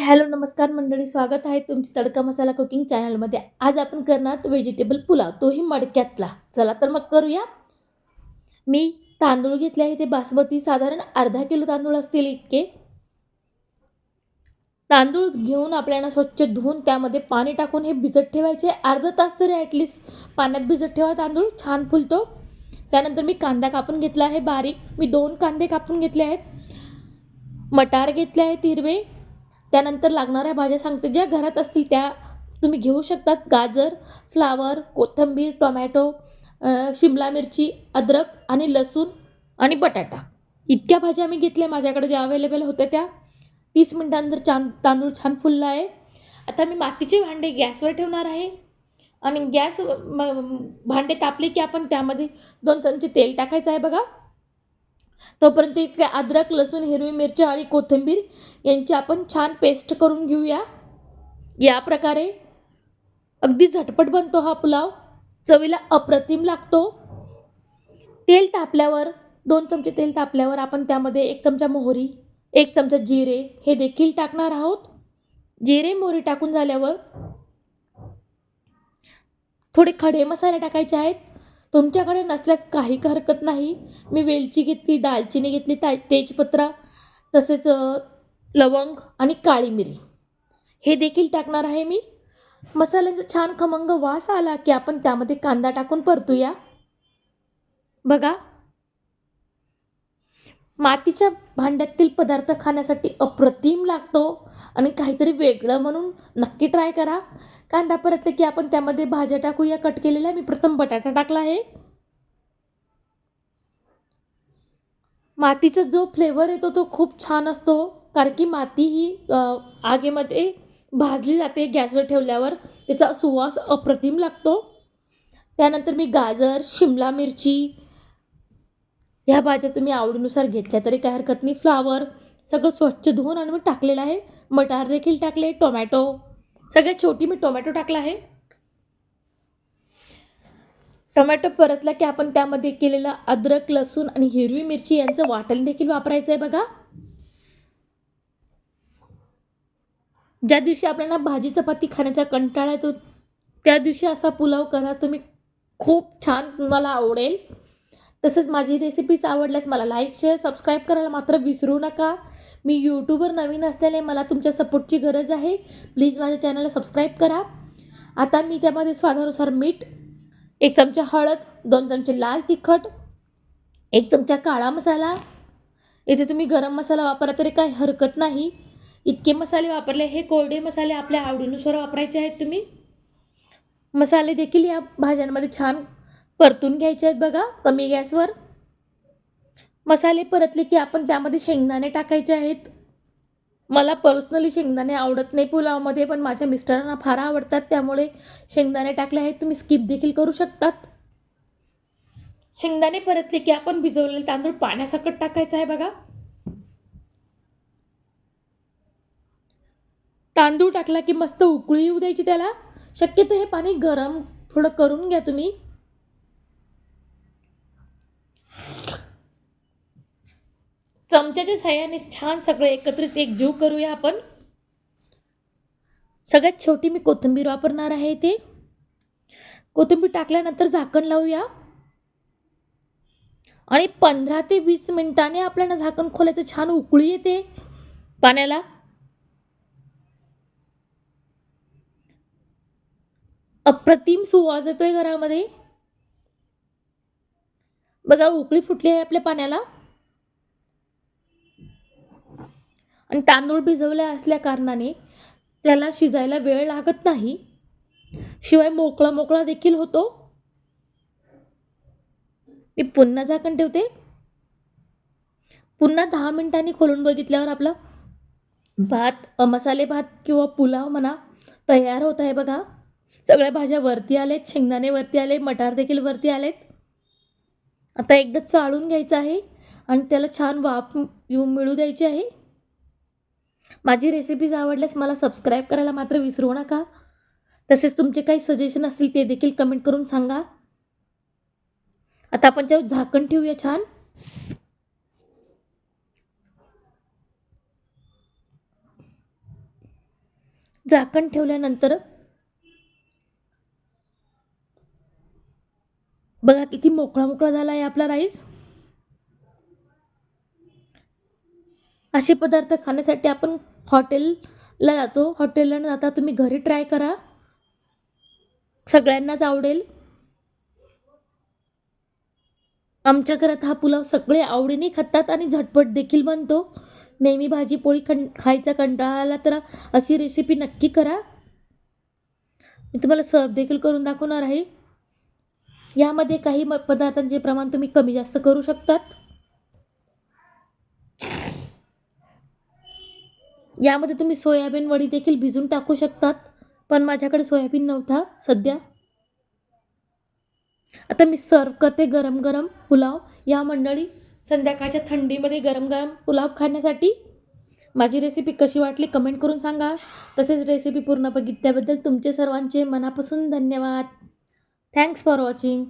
Hello नमस्कार मंडळी स्वागत आहे तुमची तडका मसाला कुकिंग चॅनलमध्ये. आज आपण करणार व्हेजिटेबल पुलाव तोही मडक्यातला. चला तर मग करूया. मी तांदूळ घेतले आहे ते बासमती साधारण अर्धा किलो तांदूळ असतील इतके. तांदूळ घेऊन आपल्याला स्वच्छ धुवून त्यामध्ये पाणी टाकून हे भिजत ठेवायचे. अर्धा तास तरी ॲटलिस्ट पाण्यात भिजत ठेवा तांदूळ छान फुलतो. त्यानंतर मी कांदा कापून घेतला आहे बारीक. मी दोन कांदे कापून घेतले आहेत. मटार घेतले आहेत हिरवे. त्यानंतर लागणाऱ्या भाज्या सांगते ज्या घरात असतील त्या तुम्ही घेऊ शकतात. गाजर फ्लावर कोथिंबीर टोमॅटो शिमला मिरची अद्रक आणि लसूण आणि बटाटा. इतक्या भाज्या मी घेतल्या माझ्याकडे ज्या अवेलेबल होत्या त्या. तीस मिनिटांनंतर छान तांदूळ छान फुलला आहे. आता मी मातीचे भांडे गॅसवर ठेवणार आहे. आणि गॅस भांडे तापले की आपण त्यामध्ये दोन चमचे तेल टाकायचं आहे बघा. तोपर्यंत इकडे अद्रक लसूण हिरवी मिरची आणि कोथिंबीर यांची आपण छान पेस्ट करून घेऊया. या प्रकारे अगदी झटपट बनतो हा पुलाव. चवीला अप्रतिम लागतो. तेल तापल्यावर दोन चमचे तेल तापल्यावर आपण त्यामध्ये एक चमचा मोहरी एक चमचा जिरे हे देखील टाकणार आहोत. जिरे मोहरी टाकून झाल्यावर थोडे खडे मसाले टाकायचे आहेत. तुमच्याकडे नसल्यास काही हरकत नाही. मी वेलची घेतली दालचिनी घेतली ता तेजपत्रा तसेच लवंग आणि काळी मिरी. हे देखील टाकणार आहे मी. मसाल्यांचा छान खमंग वास आला की आपण त्यामध्ये कांदा टाकून परतूया. बघा मातीच्या भांड्यातील पदार्थ खाण्यासाठी अप्रतिम लागतो. आणि काहीतरी वेगळं म्हणून नक्की ट्राय करा. कांदा परतले की आपण त्यामध्ये भाज्या टाकूया. कट केलेल्या. मी प्रथम बटाटा टाकला आहे. मातीचा जो फ्लेवर येतो तो खूप छान असतो. कारण की माती ही आगेमध्ये भाजली जाते गॅसवर ठेवल्यावर. त्याचा सुवास अप्रतिम लागतो. त्यानंतर मी गाजर शिमला मिरची ह्या भाज्या तुम्ही आवडीनुसार घेतल्या तरी काय हरकत नाही. फ्लावर सगळं स्वच्छ धुवून आणि मी टाकलेलं आहे. मटार देखील टाकले टोमॅटो. सगळ्यात छोटी मी टोमॅटो टाकला आहे. टोमॅटो परतला की आपण त्यामध्ये केलेला अद्रक लसूण आणि हिरवी मिरची यांचं वाटण देखील वापरायचं आहे बघा. ज्या दिवशी आपल्याला भाजी चपाती खाण्याचा कंटाळा येतो त्या दिवशी असा पुलाव करा. तुम्ही खूप छान तुम्हाला आवडेल. तसंच माझी रेसिपीज आवडल्यास मला लाईक शेअर सबस्क्राईब करायला मात्र विसरू नका. मी यूट्यूबवर नवीन असल्याने मला तुमच्या सपोर्टची गरज आहे. प्लीज माझ्या चॅनलला सबस्क्राईब करा. आता मी त्यामध्ये स्वादानुसार मीठ एक चमचा हळद दोन चमचे लाल तिखट एक चमचा काळा मसाला. इथे तुम्ही गरम मसाला वापरा तरी काही हरकत नाही. इतके मसाले वापरले हे कोरडे मसाले आपल्या आवडीनुसार वापरायचे आहेत तुम्ही. मसाले देखील या भाज्यांमध्ये छान परतून घ्यायचे आहेत बघा कमी गॅसवर. मसाले परतले की आपण त्यामध्ये शेंगदाणे टाकायचे आहेत. मला पर्सनली शेंगदाणे आवडत नाही पुलावमध्ये पण माझ्या मिस्टरांना फार आवडतात त्यामुळे शेंगदाणे टाकले आहेत तुम्ही स्किप देखील करू शकतात. शेंगदाणे परतले की आपण भिजवलेले तांदूळ पाण्यासकट टाकायचं आहे बघा. तांदूळ टाकला की मस्त उकळी येऊ द्यायची त्याला. शक्यतो हे पाणी गरम थोडं करून घ्या तुम्ही. चमच्याच्या सहाय्याने छान सगळे एकत्रित एक जीव करूया आपण. सगळ्यात छोटी मी कोथिंबीर वापरणार आहे ते कोथिंबीर टाकल्यानंतर झाकण लावूया. आणि पंधरा ते वीस मिनिटांनी आपल्याला झाकण खोलायचं छान उकळी येते पाण्याला. अप्रतिम सुवास येतोय घरामध्ये. बघा उकळी फुटली आहे आपल्या पाण्याला. आणि तांदूळ भिजवले असल्या कारणाने त्याला शिजायला वेळ लागत नाही. शिवाय मोकळा मोकळा देखील होतो. मी पुन्हा झाकण ठेवते. पुन्हा दहा मिनिटांनी खोलून बघितल्यावर आपला भात मसाले भात किंवा पुलाव म्हणा तयार होत आहे बघा. सगळ्या भाज्या वरती आलेत शेंगदाणे वरती आले मटार देखील वरती आलेत. आता एकदा चाळून घ्यायचं आहे आणि त्याला छान वाफ येऊ मिळू द्यायची आहे. माझी रेसिपीज आवडल्यास मला सबस्क्राईब करायला मात्र विसरू नका. तसेच तुमचे काही सजेशन असतील ते देखील कमेंट करून सांगा. आता आपण त्यावर झाकण ठेवूया छान. झाकण ठेवल्यानंतर बघा किती मोकळा मोकळा झाला आहे आपला राईस असे पदार्थ खाण्यासाठी आपण हॉटेलला जातो. हॉटेलला न जाता तुम्ही घरी ट्राय करा. सगळ्यांनाच आवडेल. आमच्या घरात हा पुलाव सगळे आवडीने खातात आणि झटपट देखील बनतो. नेहमी भाजी पोळी खं खायचा कंटाळा आला तर अशी रेसिपी नक्की करा. मी तुम्हाला सर्व देखील करून दाखवणार आहे. यामध्ये काही म पदार्थांचे प्रमाण तुम्ही कमी जास्त करू शकतात. यामध्ये तुम्ही सोयाबीन वडी देखील भिजून टाकू शकतात पण माझ्याकडे सोयाबीन नव्हता सध्या. आता मी सर्व करते गरम गरम पुलाव. या मंडळी संध्याकाळच्या थंडीमध्ये गरम गरम पुलाव खाण्यासाठी माझी रेसिपी कशी वाटली कमेंट करून सांगा. तसेच रेसिपी पूर्ण बघितल्याबद्दल तुमचे सर्वांचे मनापासून धन्यवाद. Thanks for watching